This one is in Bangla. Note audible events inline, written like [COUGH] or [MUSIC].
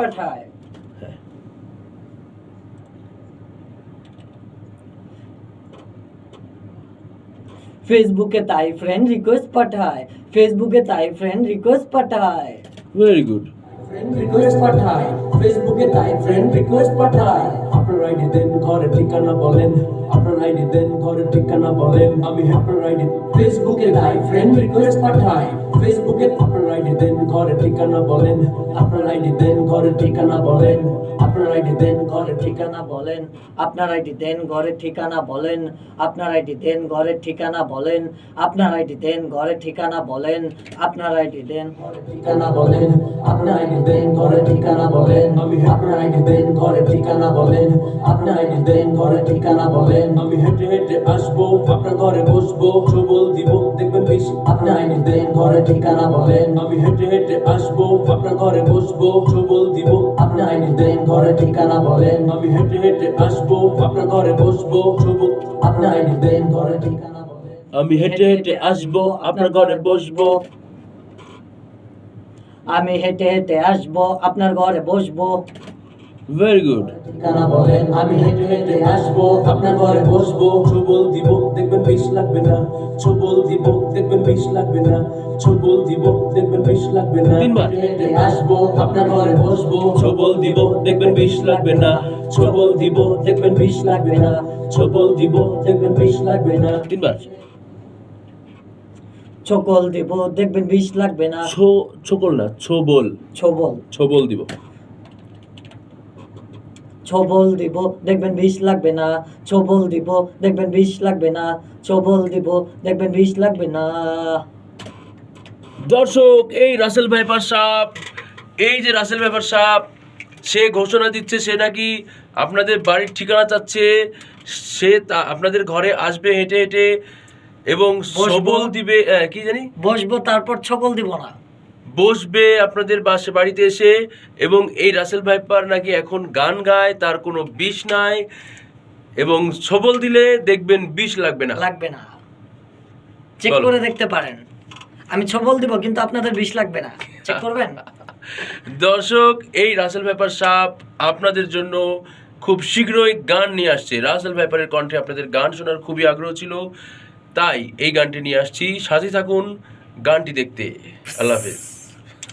পাঠায় হ্যাঁ ফেসবুকে তাই ফ্রেন্ড রিকোয়েস্ট পাঠায় ফেসবুকে তাই ফ্রেন্ড রিকোয়েস্ট পাঠায় ভেরি গুড ফ্রেন্ড রিকোয়েস্ট পাঠায় ফেসবুকে তাই ফ্রেন্ড রিকোয়েস্ট পাঠায় আপনার আইডি দেন ঘরের ঠিকানা বলেন আপনার আইডি দেন ঘরের ঠিকানা বলেন আমি আপনার আইডি ফেসবুকে তাই ফ্রেন্ড রিকোয়েস্ট পাঠায় ফেসবুকে আপনার আইডি দেন ঘরের ঠিকানা বলেন আপনার আইডি দেন ঘরের ঠিকানা বলেন আপনার আইডি দেন ঘরের ঠিকানা বলেন আপনার আইডি দেন ঘরের ঠিকানা বলেন আপনার আইডি দেন ঘরের ঠিকানা বলেন আপনার আইডি দেন ঘরের ঠিকানা বলেন আপনার আইডি দেন ঠিকানা বলেন আপনার আইডি দেন ঘরের ঠিকানা বলেন আপনার আইডি দেন ঘরের ঠিকানা বলেন আপনার আইডি দেন ঘরের ঠিকানা বলেন আমি হেঁটে হেঁটে আসব আপনার ঘরে বসবো সবল দিব দেখবেন বেশ আপনার আইডি দেন ঘরের ঠিকানা বলেন আমি হেঁটে হেঁটে আসব আপনার ঘরে বসবো সবল দিব। আইনি দেন, ঘরে ঠিকানা বলেন। আমি হেঁটে হেঁটে আসব, আপনার ঘরে বসবো আইনি দেন, ঘরে ঠিকানা আমি হেঁটে হেঁটে আসব, আপনার ঘরে বসবো। আমি হেঁটে হেঁটে আসব, আপনার ঘরে বসবো। ভেরি গুড বলেন আমি হেঁটে হেঁটে আসব আপনার ঘরে বসবো। ছবল দিব দেখবেন বেশ লাগবে না। ছবল দিব দেখবেন বেশ লাগবে না। ছবল দিব দেখবেন বেশ লাগবে না। তিনবার। হেঁটে আসব আপনার ঘরে বসবো। ছবল দিব দেখবেন বেশ লাগবে না। ছবল দিব দেখবেন বেশ লাগবে না। ছবল দিব দেখবেন বেশ লাগবে না। তিনবার। দিব দেখবেন বিষ লাগবে না। ছো ছোকল না ছোবল। ছবল। ছোবল দিব ছবল দিব দেখবেন বিষ লাগবে না। ছবল দিব দেখবেন বিষ লাগবে না। ছবল দিব দেখবেন বিষ লাগবে না। দর্শক এই রাসেল ভাইপার সাপ এই যে রাসেল ভাইপার সাপ সে ঘোষণা দিচ্ছে সে নাকি আপনাদের বাড়ির ঠিকানা চাচ্ছে সে তা- আপনাদের ঘরে আসবে হেঁটে হেঁটে এবং সবল দিবে কি জানি? বসবো তারপর ছকল দিব না। বসবে আপনাদের বাসে বাড়িতে এসে এবং এই রাসেল ভাইপার নাকি এখন গান গায় তার কোনো বিষ নাই এবং সবল দিলে দেখবেন বিষ লাগবে না। লাগবে না। চেক করে দেখতে পারেন। আমি ছবল দিব কিন্তু আপনাদের বিষ লাগবে না। চেক [LAUGHS] করবেন? দর্শক এই রাসেল ভাইপার সাপ আপনাদের জন্য খুব শীঘ্রই গান নিয়ে আসছে। রাসেল ভাইপারের কণ্ঠে আপনাদের গান শোনার খুবই আগ্রহ ছিল। তাই এই গানটি নিয়ে আসছি। সাথে থাকুন গানটি দেখতে। আল্লাহ হাফেজ।